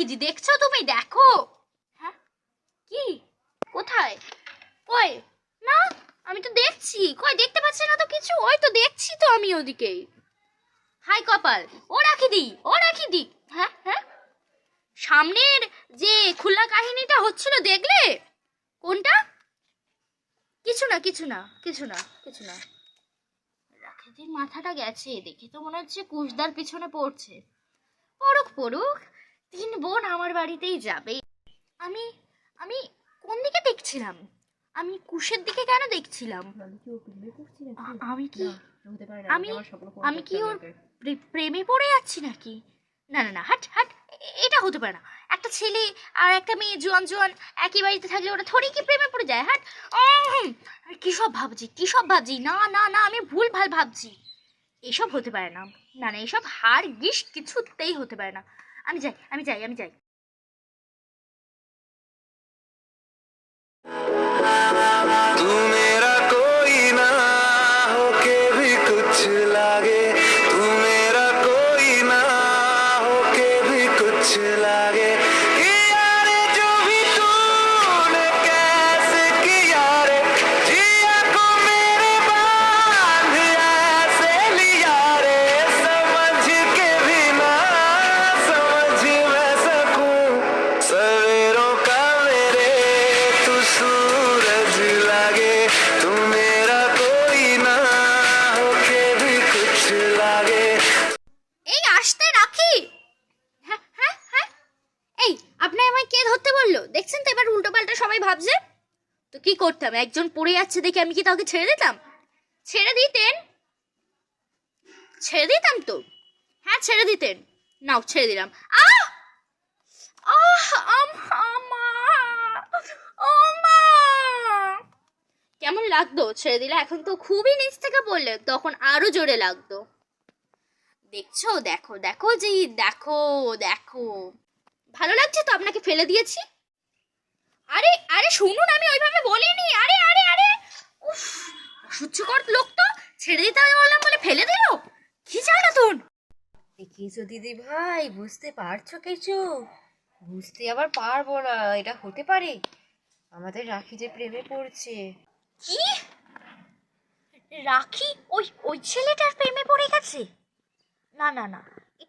পাখিজি দেখছ তুমি? দেখো। হ্যাঁ? কি? কোথায়? কই? না আমি তো দেখছি। কই দেখতে পাচ্ছি না তো কিছু? ওই তো দেখছি তো আমি ওদিকেই হাই কপাল ও রাখি দি ও রাখি দি হ্যাঁ হ্যাঁ? সামনের যে খোলা কাহিনীটা হচ্ছিল দেখলে? কোনটা? কিছু না কিছু না কিছু না কিছু না। রাখিদির মাথাটা গেছে দেখে তো মনে হচ্ছে কুশদার পিছনে পড়ছে। পড়ুক পড়ুক। তিন বোন আমার বাড়িতেই যাবে। আমি আমি কোন দিকে দেখছিলাম? আমি কুশের দিকে কেন দেখছিলাম? আমি কি আমি আমি কি ওর প্রেমে পড়ে যাচ্ছি নাকি? না না না হাট হাট এটা হতে পারে না। একটা ছেলে আর একটা মেয়ে জোয়ান জোয়ান একই বাড়িতে থাকলে ওরা থোড়ি কি প্রেমে পড়ে যায় হাট? কী সব ভাবছি কী সব ভাবছি? না না না আমি ভুল ভালো ভাবছি। এসব হতে পারে না। না না এসব হার গিস কিছুতেই হতে পারে না। আমি যাই আমি যাই আমি যাই। तू আপনি আমায় কে ধরতে বলল? দেখছেন তো এবার উল্টো পাল্টা সবাই ভাবছে। তো কি করতাম একজন পড়ে যাচ্ছে দেখে আমি কি তাকে ছেড়ে দিতাম? ছেড়ে দিতেন? ছেড়ে দিতাম তো? হ্যাঁ ছেড়ে দিতেন। নাও, ছেড়ে দিলাম। আহ! কেমন লাগতো? ছেড়ে দিলে এখন তো খুবই নিচ থেকে বললে তখন আরও জোরে লাগতো। দেখছ? দেখো দেখো জি দেখো দেখো। ভালো লাগছে তো আপনাকে ফেলে দিয়েছি? আরে আরে শুনুন আমি ওইভাবে বলিনি। আরে আরে আরে! উফ অসহ্যকর লোক তো। ছেড়ে দিতে বললাম বলে ফেলে দিল। কি জ্বালাতন? দেখিয়েছো দিদি ভাই বুঝতে পারছ কিছু? বুঝতে আবার পারব না এটা হতে পারে। আমাদের রাখি যে প্রেমে পড়ছে। কি? রাখি ওই ওই ছেলেটার প্রেমে পড়ে গেছে? না না না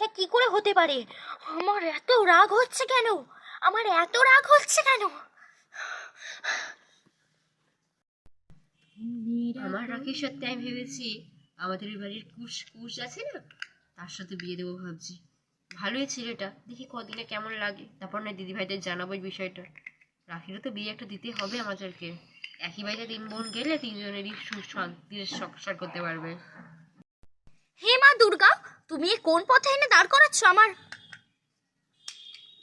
এটা কি করে হতে পারে? আমার এত রাগ হচ্ছে কেন? আমার এত রাগ হচ্ছে কেন? আমার রাখির সত্যি আমি ভেবেছি আমাদের বাড়ির কুশ কুশ আছে না? তার সাথে বিয়ে দেবো ভাবছি। ভালোই ছেলেটা। দেখি কদিনে কেমন লাগে। তারপর না দিদি ভাইদের জানাব এই বিষয়টা। রাখিরও তো বিয়ে একটা দিতে হবে আমাদেরকে। একই বাড়িতে তিন বোন গেলে তিনজনেরই সুশান্তির সংসার করতে পারবে। হে মা দুর্গা তুমি কোন পথে এনে দাঁড় করাচ্ছ আমার?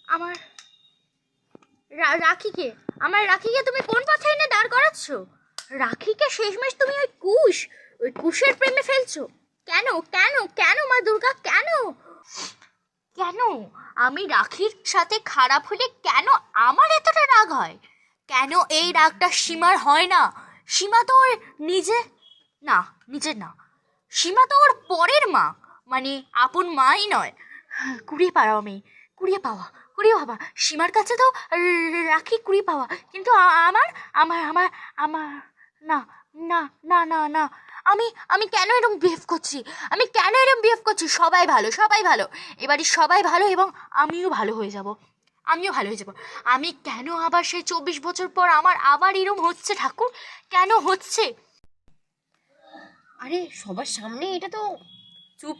আমার রাখিকে আমার রাখিকে তুমি কোন পথে এনে দাঁড় করাচ্ছ? রাখিকে শেষমেশ তুমি ওই কুশ, ওই কুশের প্রেমে ফেলছো। কেন কেন কেন মা দুর্গা, কেন? কেন? আমি রাখির সাথে খারাপ হলে কেন আমার এতটা রাগ হয়? কেন এই রাগটা সীমার হয় না? সীমা তো ওর নিজে, না, নিজের না। সীমা তো ওর পরের মা। মানে আপন মাই নয়। কুড়িয়ে পাওয়া মেয়ে, কুড়িয়ে পাওয়া কুড়িয়ে পাওয়া সীমার কাছে তো রাখি কুড়িয়ে পাওয়া। কিন্তু আমার আমার আমার আমার, না না না না না। আমি আমি কেন এরকম বিহেভ করছি? আমি কেন এরকম বিহেভ করছি? সবাই ভালো সবাই ভালো। এবারে সবাই ভালো এবং আমিও ভালো হয়ে যাব। আমিও ভালো হয়ে যাব। আমি কেন আবার সেই চব্বিশ বছর পর আমার আবার এরম হচ্ছে ঠাকুর? কেন হচ্ছে? আরে, সবার সামনে এটা তো চুপ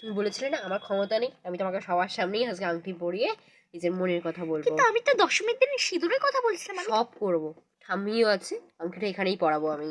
তুমি বলেছিলে না আমার ক্ষমতা নেই আমি তোমাকে সবার সামনেই আজকে আংটি পরিয়ে নিজের মনের কথা বলব। কিন্তু আমি তো দশমীর দিন সিঁদুরের কথা বলছিলাম সব করব ঠাম্মিও আছে আংটিটা এখানেই পড়াবো আমি।